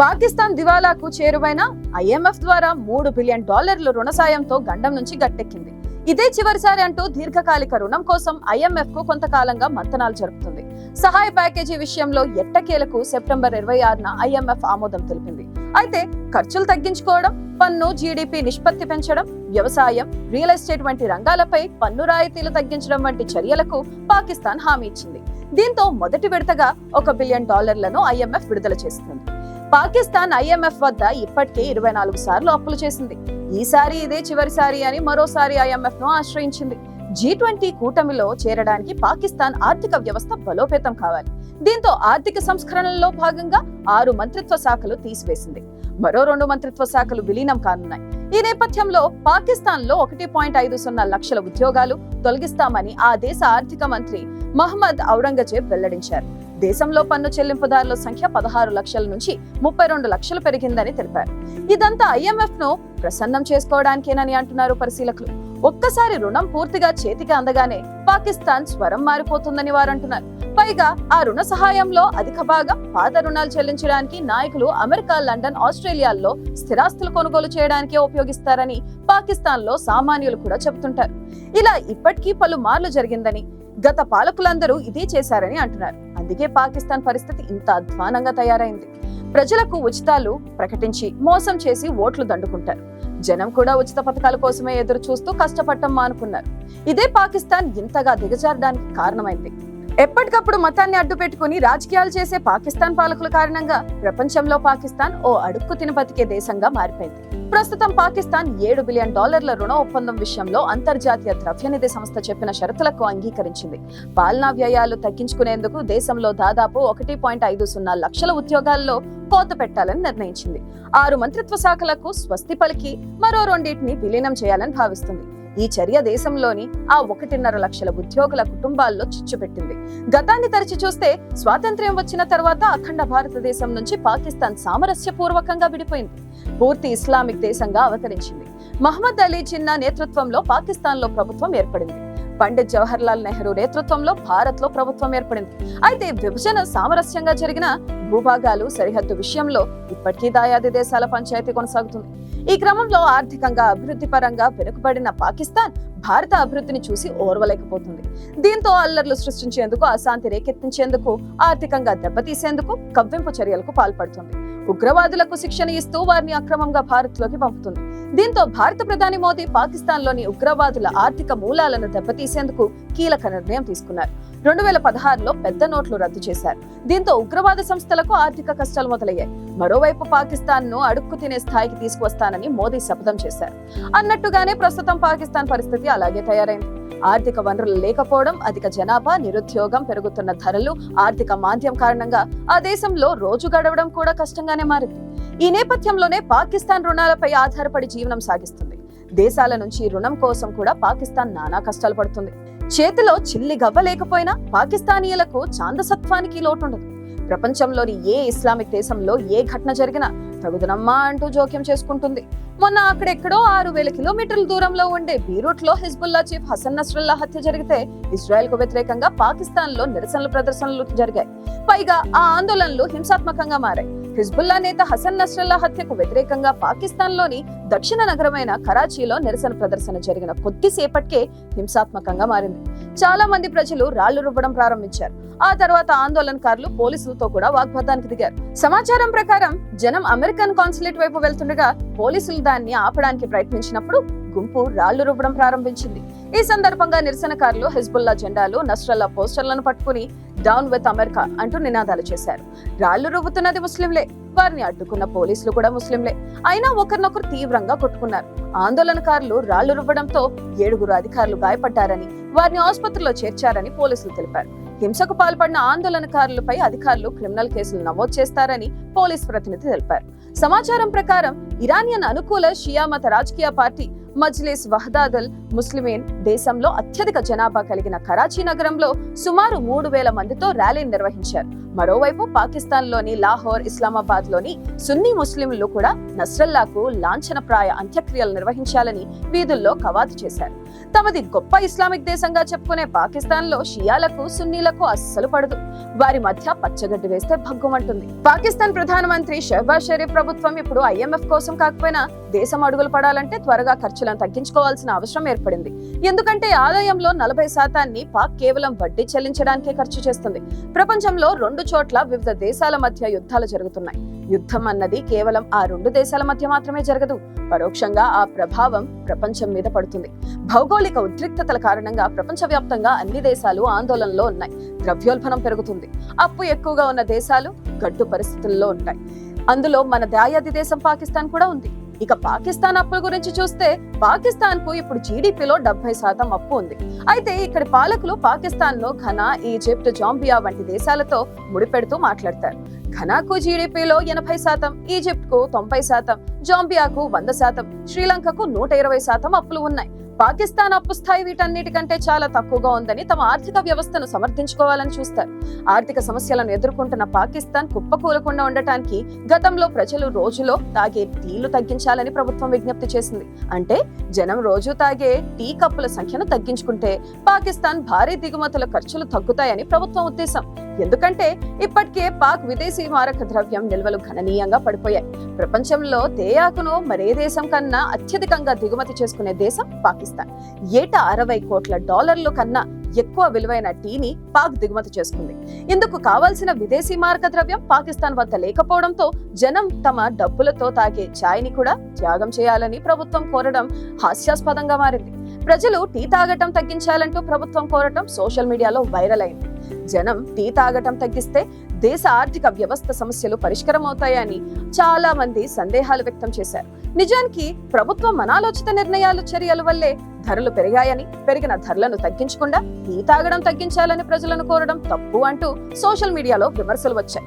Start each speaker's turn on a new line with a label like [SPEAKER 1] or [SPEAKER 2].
[SPEAKER 1] Pakistan దివాలాకు చేరువైన IMF ద్వారా మూడు billion డాలర్ల రుణ సాయంతో గండం నుంచి గట్టెక్కింది. ఇదే చివరిసారి అంటూ దీర్ఘకాలిక రుణం కోసం ఐఎంఎఫ్కు కొంతకాలంగా మంతనాలు జరుపుతుంది. సహాయ ప్యాకేజీ విషయంలో ఎట్టకేలకు సెప్టెంబర్ ఇరవై ఆరున ఐఎంఎఫ్ ఆమోదం తెలిపింది. అయితే ఖర్చులు తగ్గించుకోవడం పన్ను జీడిపి నిష్పత్తి పెంచడం వ్యవసాయం రియల్ ఎస్టేట్ వంటి రంగాలపై పన్ను రాయితీలు తగ్గించడం వంటి చర్యలకు పాకిస్తాన్ హామీ ఇచ్చింది. దీంతో మొదటి విడతగా ఒక బిలియన్ డాలర్లను ఐఎంఎఫ్ విడుదల చేస్తుంది. పాకిస్తాన్ ఐఎంఎఫ్ వద్ద ఇప్పటికే ఇరవై నాలుగు సార్లు అప్పులు చేసింది. ఈసారి ఇదే చివరిసారి అని మరోసారి ఐఎంఎఫ్ను ఆశ్రయించింది. జీ ట్వంటీ కూటమిలో చేరడానికి పాకిస్తాన్ ఆర్థిక వ్యవస్థ బలోపేతం కావాలి. దీంతో ఆర్థిక సంస్కరణల్లో భాగంగా ఆరు మంత్రిత్వ శాఖలు తీసివేసింది. మరో రెండు మంత్రిత్వ శాఖలు విలీనం కానున్నాయి. ఈ నేపథ్యంలో పాకిస్తాన్లో ఒకటి పాయింట్ ఐదు సున్నా లక్షల ఉద్యోగాలు తొలగిస్తామని ఆ దేశ ఆర్థిక మంత్రి మహమ్మద్ ఔరంగజేబ్ వెల్లడించారు. దేశంలో పన్ను చెల్లింపుదారుల సంఖ్య పదహారు లక్షల నుంచి ముప్పై రెండు లక్షలు పెరిగిందని తెలిపారు. ఇదంతా ఐఎంఎఫ్ను ప్రసన్నం చేసుకోవడానికేనని అంటున్నారు పరిశీలకులు. ఒక్కసారి రుణం పూర్తిగా చేతికి అందగానే పాకిస్తాన్ స్వరం మారిపోతుందని వారు అంటున్నారు పైగా ఆ రుణ సహాయంలో అధిక భాగం పాత రుణాలు చెల్లించడానికి నాయకులు అమెరికా లండన్ ఆస్ట్రేలియాల్లో స్థిరాస్తులు కొనుగోలు చేయడానికే ఉపయోగిస్తారని పాకిస్తాన్లో సామాన్యులు కూడా చెబుతుంటారు. ఇలా ఇప్పటికీ పలు మార్లు జరిగిందని గత పాలకులందరూ ఇదే చేశారని అంటున్నారు. అందుకే పాకిస్తాన్ పరిస్థితి ఇంత అధ్వానంగా తయారైంది. ప్రజలకు ఉచితాలు ప్రకటించి మోసం చేసి ఓట్లు దండుకుంటారు. జనం కూడా ఉచిత పథకాల కోసమే ఎదురు చూస్తూ కష్టపడటం మానుకున్నారు. ఇదే పాకిస్తాన్ ఇంతగా దిగజారడానికి కారణమైంది. ఎప్పటికప్పుడు మతాన్ని అడ్డు పెట్టుకుని రాజకీయాలు చేసే పాకిస్తాన్ పాలకుల కారణంగా ప్రపంచంలో పాకిస్తాన్ ఓ అడుక్కు తినబతికే దేశంగా మారిపోయింది. ప్రస్తుతం పాకిస్తాన్ ఏడు బిలియన్ డాలర్ల రుణ ఒప్పందం విషయంలో అంతర్జాతీయ ద్రవ్యనిధి సంస్థ చెప్పిన షరతులకు అంగీకరించింది. పాలనా వ్యయాలు తగ్గించుకునేందుకు దేశంలో దాదాపు ఒకటి పాయింట్ ఐదు సున్నా లక్షల ఉద్యోగాల్లో కోత పెట్టాలని నిర్ణయించింది. ఆరు మంత్రిత్వ శాఖలకు స్వస్తి పలికి మరో రెండింటిని విలీనం చేయాలని భావిస్తుంది. ఈ చర్య దేశంలోని ఆ ఒకటిన్నర లక్షల ఉద్యోగుల కుటుంబాల్లో చిచ్చు పెట్టింది. గతాన్ని తరచి చూస్తే స్వాతంత్ర్యం వచ్చిన తర్వాత అఖండ భారతదేశం నుంచి పాకిస్తాన్ సామరస్యపూర్వకంగా విడిపోయింది. పూర్తి ఇస్లామిక్ దేశంగా అవతరించింది. మహమ్మద్ అలీ జిన్నా నేతృత్వంలో పాకిస్తాన్లో ప్రభుత్వం ఏర్పడింది. పండిత్ జవహర్ లాల్ నెహ్రూ నేతృత్వంలో భారత్లో ప్రభుత్వం ఏర్పడింది. అయితే విభజన సామరస్యంగా జరిగిన భూభాగాలు సరిహద్దు విషయంలో ఇప్పటికీ దాయాది దేశాల పంచాయతీ కొనసాగుతుంది. ఈ క్రమంలో ఆర్థికంగా అభివృద్ధి పరంగా వెనుకబడిన పాకిస్తాన్ భారత అభివృద్ధిని చూసి ఓర్వలేకపోతుంది. దీంతో అల్లర్లు సృష్టించేందుకు అశాంతి రేకెత్తించేందుకు ఆర్థికంగా దెబ్బతీసేందుకు కవ్వింపు చర్యలకు పాల్పడుతుంది. ఉగ్రవాదులకు శిక్షణ ఇస్తూ వారిని అక్రమంగా భారత్లోకి పంపుతుంది. దీంతో భారత ప్రధాని మోదీ పాకిస్తాన్లోని ఉగ్రవాదుల ఆర్థిక మూలాలను దెబ్బతీసేందుకు కీలక నిర్ణయం తీసుకున్నారు. రెండు వేల పదహారులో పెద్ద నోట్లు రద్దు చేశారు. దీంతో ఉగ్రవాద సంస్థలకు ఆర్థిక కష్టాలు మొదలయ్యాయి. మరోవైపు పాకిస్తాన్ను అడుక్కు తినే స్థాయికి తీసుకువస్తానని మోదీ శపథం చేశారు. అన్నట్టుగానే ప్రస్తుతం పాకిస్తాన్ పరిస్థితి అలాగే తయారైంది. ఆర్థిక వనరులు లేకపోవడం అధిక జనాభా నిరుద్యోగం పెరుగుతున్న ధరలు ఆర్థిక మాంద్యం కారణంగా ఆ దేశంలో రోజు గడవడం కూడా కష్టంగానే మారింది. ఈ నేపథ్యంలోనే పాకిస్తాన్ రుణాలపై ఆధారపడి జీవనం సాగిస్తుంది. దేశాల నుంచి రుణం కోసం కూడా పాకిస్తాన్ నానా కష్టాలు పడుతుంది. చేతిలో చిల్లి గవ్వ లేకపోయినా పాకిస్తానీయులకు చాందసత్వానికి లోటుండదు. ప్రపంచంలోని ఏ ఇస్లామిక్ దేశంలో ఏ ఘటన జరిగినా తగుదనమ్మా అంటూ జోక్యం చేసుకుంటుంది. మొన్న అక్కడెక్కడో ఆరు వేల కిలోమీటర్ల దూరంలో ఉండే బీరూట్లో హిజ్బుల్లా చీఫ్ హసన్ నస్రుల్లా హత్య జరిగితే ఇజ్రాయెల్కు వ్యతిరేకంగా పాకిస్తాన్లో నిరసనలు ప్రదర్శనలు జరిగాయి. పైగా ఆ ఆందోళనలు హింసాత్మకంగా మారాయి. హిజ్బుల్లా నేత హసన్ నస్రల్లా హత్యకు వ్యతిరేకంగా పాకిస్తాన్లోని దక్షిణ నగరమైన కరాచీలో నిరసన ప్రదర్శన జరిగిన కొద్దిసేపటికే హింసాత్మకంగా మారింది. చాలా మంది ప్రజలు రాళ్ళు రువ్వడం ప్రారంభించారు. ఆ తర్వాత ఆందోళనకారులు పోలీసులతో కూడా వాగ్వాదానికి దిగారు. సమాచారం ప్రకారం జనం అమెరికన్ కాన్సులేట్ వైపు వెళ్తుండగా పోలీసులు దాన్ని ఆపడానికి ప్రయత్నించినప్పుడు గుంపు రాళ్ళు రువ్వడం ప్రారంభించింది. ఈ సందర్భంగా నిరసనకారులు హిజ్బుల్లా జెండాలు నస్రల్లా పోస్టర్లను పట్టుకుని డౌన్ విత్ అమెరికా అంటూ నినాదాలు చేశారు. రాళ్ళు రువ్వుతున్నది ముస్లింలే. వారిని అడ్డుకున్న పోలీసులు కూడా ముస్లింలే. అయినా ఒకరినొకరు తీవ్రంగా కొట్టుకున్నారు. ఆందోళనకారులు రాళ్ళు రువ్వడంతో ఏడుగురు అధికారులు గాయపడ్డారని వారిని ఆసుపత్రిలో చేర్చారని పోలీసులు తెలిపారు. హింసకు పాల్పడిన ఆందోళనకారులపై అధికారులు క్రిమినల్ కేసులు నమోదు చేస్తారని పోలీస్ ప్రతినిధి తెలిపారు. సమాచారం ప్రకారం ఇరానియన్ అనుకూల షియా మత రాజకీయ పార్టీ మజ్లిస్ వహదాదల్ ముస్లిమేన్ దేశంలో అత్యధిక జనాభా కలిగిన కరాచీ నగరంలో సుమారు మూడు వేల మందితో ర్యాలీ నిర్వహించారు. మరోవైపు పాకిస్తాన్లోని లాహోర్ ఇస్లామాబాద్లోని సున్నీ ముస్లింలు కూడా నస్రల్లాకు లాంఛనప్రాయ అంత్యక్రియలు నిర్వహించాలని వీధుల్లో కవాతు చేశారు. తమది గొప్ప ఇస్లామిక్ దేశంగా చెప్పుకునే పాకిస్తాన్లో షియాలకు సున్నీలకు అస్సలు పడదు. వారి మధ్య పచ్చగడ్డి వేస్తే భగ్గుమంటుంది పాకిస్తాన్ ప్రధానమంత్రి షెహబాజ్ షరీఫ్ ప్రభుత్వం ఇప్పుడు ఐఎంఎఫ్ కోసం కాకపోయినా దేశం అడుగులు పడాలంటే త్వరగా ఖర్చులను తగ్గించుకోవాల్సిన అవసరం ఏర్పడింది. ఎందుకంటే ఆదాయంలో నలభై శాతాన్ని పాక్ కేవలం వడ్డీ చెల్లించడానికే ఖర్చు చేస్తుంది. ప్రపంచంలో రెండు చోట్ల వివిధ దేశాల మధ్య యుద్ధాలు జరుగుతున్నాయి. యుద్ధం అన్నది కేవలం ఆ రెండు దేశాల మధ్య మాత్రమే జరగదు. పరోక్షంగా ఆ ప్రభావం ప్రపంచం మీద పడుతుంది. భౌగోళిక ఉద్రిక్తతల కారణంగా ప్రపంచవ్యాప్తంగా అన్ని దేశాలు ఆందోళనలో ఉన్నాయి. ద్రవ్యోల్బణం పెరుగుతుంది. అప్పు ఎక్కువగా ఉన్న దేశాలు గడ్డు పరిస్థితుల్లో ఉంటాయి. అందులో మన దాయాది దేశం పాకిస్తాన్ కూడా ఉంది. ఇక పాకిస్తాన్ అప్పుల గురించి చూస్తే పాకిస్తాన్కు ఇప్పుడు జీడిపిలో డెబ్బై శాతం అప్పు ఉంది. అయితే ఇక్కడి పాలకులు పాకిస్తాన్లో ఘనా ఈజిప్ట్ జాంబియా వంటి దేశాలతో ముడిపెడుతూ మాట్లాడతారు. ఘనాకు జీడిపిలో ఎనభై శాతం ఈజిప్ట్కు తొంభై శాతం జాంబియాకు వంద శాతం శ్రీలంకకు నూట ఇరవై శాతం అప్పులు ఉన్నాయి. పాకిస్తాన్ అప్పు స్థాయి వీటన్నిటికంటే చాలా తక్కువగా ఉందని తమ ఆర్థిక వ్యవస్థను సమర్థించుకోవాలని చూస్తారు. ఆర్థిక సమస్యలను ఎదుర్కొంటున్న పాకిస్తాన్ కుప్పకూలకుండా ఉండటానికి గతంలో ప్రజలు రోజులో తాగే టీలు తగ్గించాలని ప్రభుత్వం విజ్ఞప్తి చేసింది. అంటే జనం రోజు తాగే టీ కప్పుల సంఖ్యను తగ్గించుకుంటే పాకిస్తాన్ భారీ దిగుమతుల ఖర్చులు తగ్గుతాయని ప్రభుత్వం ఉద్దేశం. ఎందుకంటే ఇప్పటికే పాక్ విదేశీ మారక ద్రవ్యం నిల్వలు గణనీయంగా పడిపోయాయి. ప్రపంచంలో తేయాకును మరే దేశం కన్నా అత్యధికంగా దిగుమతి చేసుకునే దేశం పాకిస్తాన్. ఏటా అరవై కోట్ల డాలర్లు కన్నా ఎక్కువ విలువైన టీని పాక్ దిగుమతి చేసుకుంది. ఇందుకు కావాల్సిన విదేశీ మారక ద్రవ్యం పాకిస్తాన్ వద్ద లేకపోవడంతో జనం తమ డబ్బులతో తాగే ఛాయ్ని కూడా త్యాగం చేయాలని ప్రభుత్వం కోరడం హాస్యాస్పదంగా మారింది. ప్రజలు టీ తాగటం తగ్గించాలంటూ ప్రభుత్వం కోరటం సోషల్ మీడియాలో వైరల్ అయింది. జనం టీ తాగటం తగ్గిస్తే దేశ ఆర్థిక వ్యవస్థ సమస్యలు పరిష్కారం అవుతాయని చాలా మంది సందేహాలు వ్యక్తం చేశారు. నిజానికి ప్రభుత్వం అనాలోచిత నిర్ణయాలు చర్యల వల్లే ధరలు పెరిగాయని పెరిగిన ధరలను తగ్గించకుండా టీ తాగడం తగ్గించాలని ప్రజలను కోరడం తప్పు అంటూ సోషల్ మీడియాలో విమర్శలు వచ్చాయి.